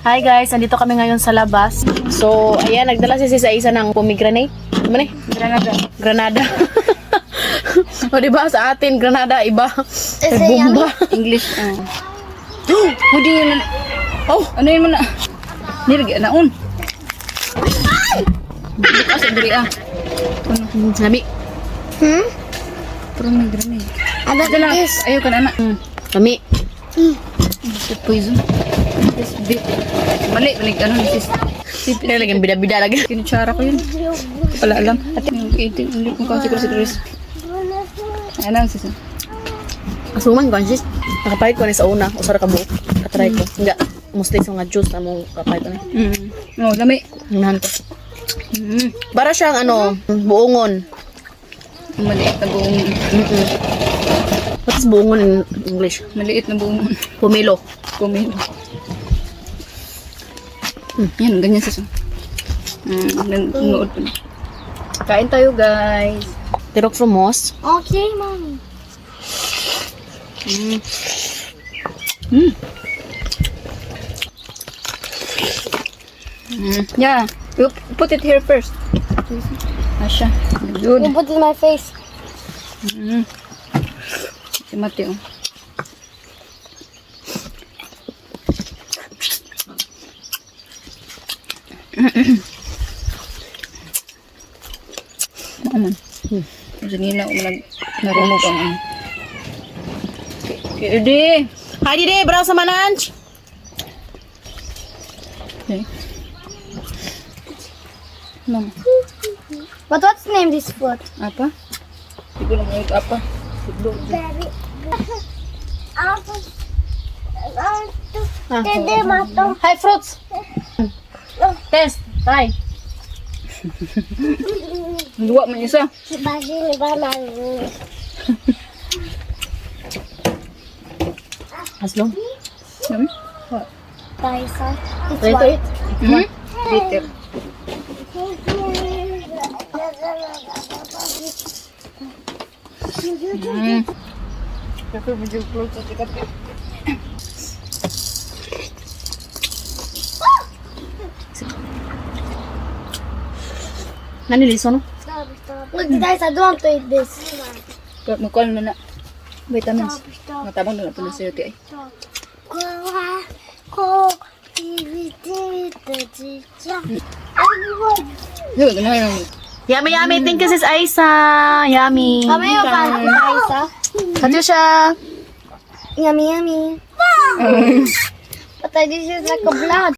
Hi guys, andito kami ngayon sa labas. So, ayan, nagdala si Sis Aisa ng pomegranate. Ano ba ni? Granada. Granada. o diba sa atin, Granada, iba. Is it bomba. English. Uh. Hudi yun na. Oh, Ano yun mo na? Nilagay na un. Bukas ang diri ah. Puno. nami. Hmm? Pero may granay. Ano Ito lang. this? Ayaw ka na na. Mm, Nami. Ito poison. This bit. Mali. Balik ano ni sis. Sip. Nilagyan bida-bida lagi. Kinutsara ko yun. Hindi pala alam. At yung 18. Hindi ko kasi siguro si Chris. Ano sis? Asuman ko, sis. Nakapahit ko na sa una. Usara ka buo. Katry ko. Nga, mostly sa mga juice na mong kapahit ko na. Mm. Oh, lami. Hinahan ko. Mm. Para siyang ano, buongon. Maliit na buong. Mm-mm. What is buongon in English? Maliit na buong. Pumilo. Kumilo. Hmm, yan, ganyan sa Hmm, nanonood ko na. Kain tayo, guys. Tirok from Moss. Okay, mommy. Hmm. Hmm. Hmm. Yeah, you put it here first. Asya. Good. You put it in my face. Hmm. Si Mateo. Maaman. Hmm. Sige na, umalag narumog ang ano. Kedi. Hi, Didi! Brown sa mananch! Okay. Mama. But what's the name of this fruit? Apa? Hindi ko na mga apa. Ah. Hi, fruits! Test! Try! Luwa man isa. Basi ni Bama. Haslong. Hmm? Paisa. It's Try to white. eat. Hmm? Bitter. Hmm. Kasi medyo close sa tikat. Naniliso, no? Look, guys, I don't want to eat this. Mukol na na. Vitamins. Matabang na na po na sa'yo ti ay. Yun, ganun yung Yummy, yummy! Thank you, Sis Aisa! Yummy! Kami yung parang Paisa. Katyusha! Yummy, yummy. But I this is like a blood.